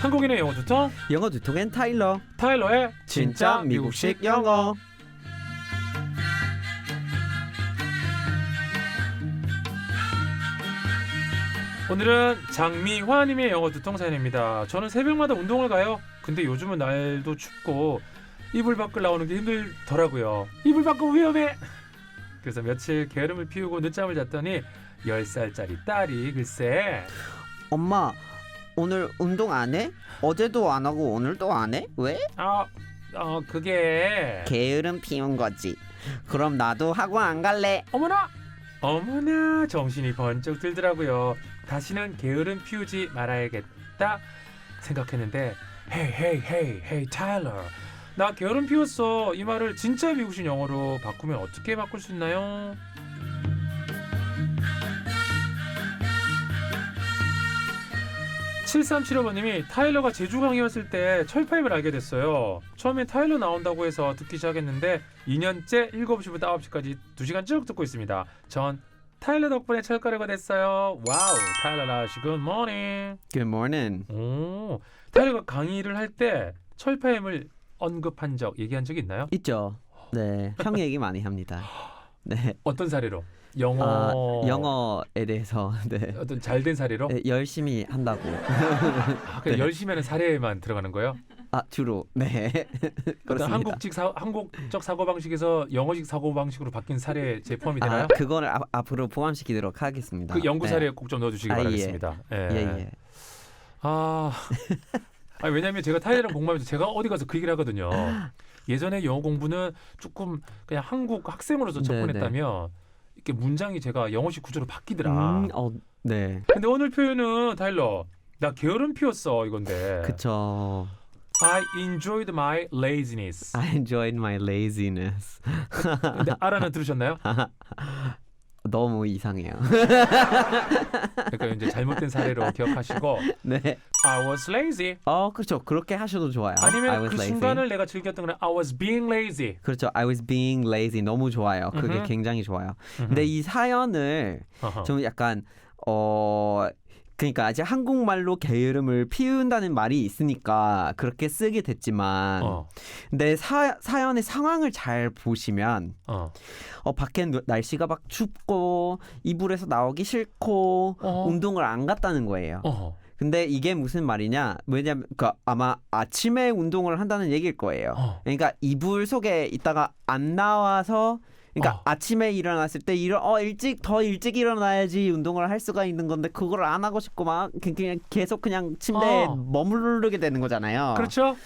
한국인의 영어 두통 영어 두통엔 타일러. 타일러의 진짜 미국식 영어. 오늘은 장미화님의 영어 두통 사연입니다. 저는 새벽마다 운동을 가요. 근데 요즘은 날도 춥고 이불 밖을 나오는 게 힘들더라고요. 이불 밖은 위험해. 그래서 며칠 게으름을 피우고 늦잠을 잤더니 10살짜리 딸이 글쎄 엄마 오늘 운동 안 해? 어제도 안 하고 오늘도 안 해? 왜? 아, 어 그게 게으름 피운 거지. 그럼 나도 학원 안 갈래. 어머나 어머나 정신이 번쩍 들더라고요. 다시는 게으름 피우지 말아야겠다 생각했는데 헤이 헤이 헤이 헤이 타일러 나 게으름 피웠어 이 말을 진짜 미국식 영어로 바꾸면 어떻게 바꿀 수 있나요? (7375번님이) 타일러가 제주 강의 왔을 때 철파임을 알게 됐어요 처음엔 타일러 나온다고 해서 듣기 시작했는데 2년째 7시부터 9시까지 2시간 쭉 듣고 있습니다 전 타일러 덕분에 철가루가 됐어요 와우 타일러 라시 굿 모닝 Good morning. 오 타일러가 강의를 할 때 철파임을 언급한 적 얘기한 적 있나요? 있죠. 네, 형 얘기 많이 합니다. 네, 어떤 사례로? 영어 아, 영어에 대해서 네. 어떤 잘된 사례로? 네, 열심히 한다고. 아, 그냥 네. 열심히 하는 사례만 들어가는 거예요? 아 주로 네 그렇습니다. 한국식 사, 한국적 사고 방식에서 영어식 사고 방식으로 바뀐 사례 제 포함이 되나요? 아 그거를 앞, 앞으로 포함시키도록 하겠습니다. 그 연구 네. 사례 꼭좀 넣어주시기 아, 예. 바라겠습니다. 예. 예 예. 아, 아니, 왜냐하면 제가 타이레랑 공부하면서 제가 어디 가서 그 얘기를 하거든요. 예전에 영어 공부는 조금 그냥 한국 학생으로서 네, 접근했다면 이렇게 문장이 제가 영어식 구조로 바뀌더라. 음, 어, 네. 근데 오늘 표현은 타일러 나 게으름 피웠어 이건데. 그쵸. I enjoyed my laziness. I enjoyed my laziness. 근데 알아는 들으셨나요? 너무 이상해요. 그러니까 이제 잘못된 사례로 기억하시고 네. I was lazy. 어, 그렇죠. 그렇게 하셔도 좋아요. I 아니면 was 그 lazy. 순간을 내가 즐겼던 거는 I was being lazy. 그렇죠. I was being lazy. 너무 좋아요. 그게 음흠. 굉장히 좋아요. 근데 이 사연을 어허. 좀 약간 어 그러니까 이제 한국말로 게으름을 피운다는 말이 있으니까 그렇게 쓰게 됐지만 어, 근데 사, 사연의 상황을 잘 보시면 어. 어 밖에 누- 날씨가 막 춥고 이불에서 나오기 싫고 어. 운동을 안 갔다는 거예요. 어허. 근데 이게 무슨 말이냐? 왜냐면 그 아마 아침에 운동을 한다는 얘기일 거예요. 어. 그러니까 이불 속에 있다가 안 나와서 그러니까 어. 아침에 일어났을 때 일어 어 일찍 더 일찍 일어나야지 운동을 할 수가 있는 건데 그걸 안 하고 싶고 막 그- 그냥 계속 그냥 침대에 어. 머무르게 되는 거잖아요. 그렇죠?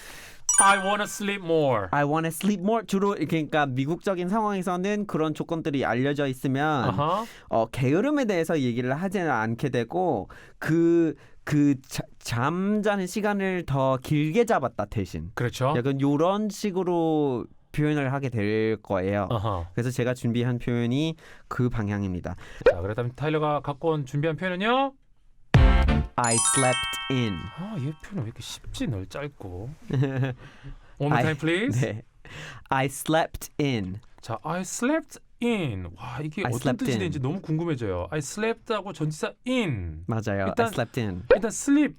I wanna sleep more. I wanna sleep more 주로 그러니까 미국적인 상황에서는 그런 조건들이 알려져 있으면 아하. 어, 게으름에 대해서 얘기를 하지는 않게 되고 그, 그 자, 잠자는 시간을 더 길게 잡았다 대신 그렇죠. 약간 요런 식으로 표현을 하게 될 거예요. 아하. 그래서 제가 준비한 표현이 그 방향입니다. 자, 그렇다면 타일러가 갖고 온 준비한 표현은요? I slept in. 아, 얘 표현 왜 이렇게 쉽지? 널 짧고. One more I- time, please. 네. I slept in. 자, I slept in. 와, 이게 I 어떤 slept 뜻이 in. 되는지 너무 궁금해져요. I slept하고 전치사 in. 맞아요. 일단- I slept in. 일단 sleep의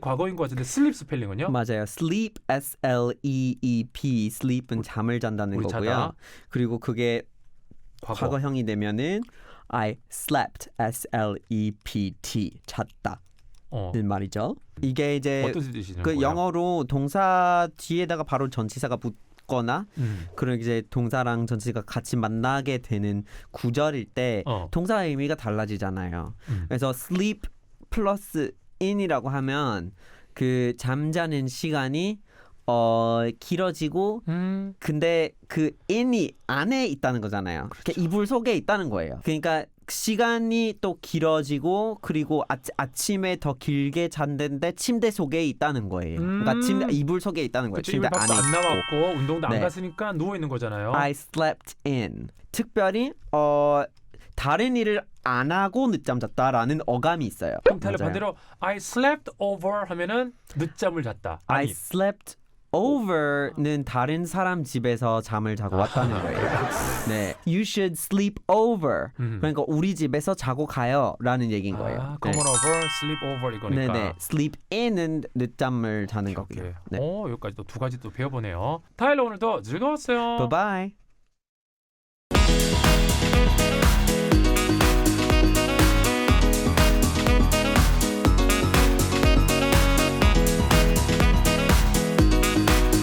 과거인 것 같은데 sleep 스펠링은요? 맞아요. sleep S L E E P sleep은 잠을 잔다는 거고요. 자다. 그리고 그게 과거. 과거형이 되면은 I slept S L E P T 잤다. 어. 는 말이죠. 이게 이제 그 거예요? 영어로 동사 뒤에다가 바로 전치사가 붙 거나 음. 그런 이제 동사랑 전치사가 같이 만나게 되는 구절일 때 어. 동사의 의미가 달라지잖아요. 음. 그래서 sleep 플러스 in이라고 하면 그 잠자는 시간이 어 길어지고 음. 근데 그 in이 안에 있다는 거잖아요. 그렇죠. 그러니까 이불 속에 있다는 거예요. 그러니까 시간이 또 길어지고 그리고 아, 아침에 더 길게 잔는데 침대 속에 있다는 거예요. 그러니까 음. 침대 이불 속에 있다는 거예요. 그쵸, 침대 안에 안. 나왔고 운동도 안 네. 갔으니까 누워 있는 거잖아요. I slept in. 특별히 어 다른 일을 안 하고 늦잠 잤다라는 어감이 있어요. 그럼 맞아요. 반대로 I slept over 하면은 늦잠을 잤다. I 아니, slept over는 다른 사람 집에서 잠을 자고 왔다는 거예요. 네, you should sleep over. 음. 그러니까 우리 집에서 자고 가요라는 얘기인 거예요. 아, 네. come on over sleep over 이거니까. 네네. sleep in은 늦잠을 자는 오케이. 거고요. 네. 어, 여기까지 또 두 가지 또 배워보네요. 타일러 오늘도 즐거웠어요. Bye bye.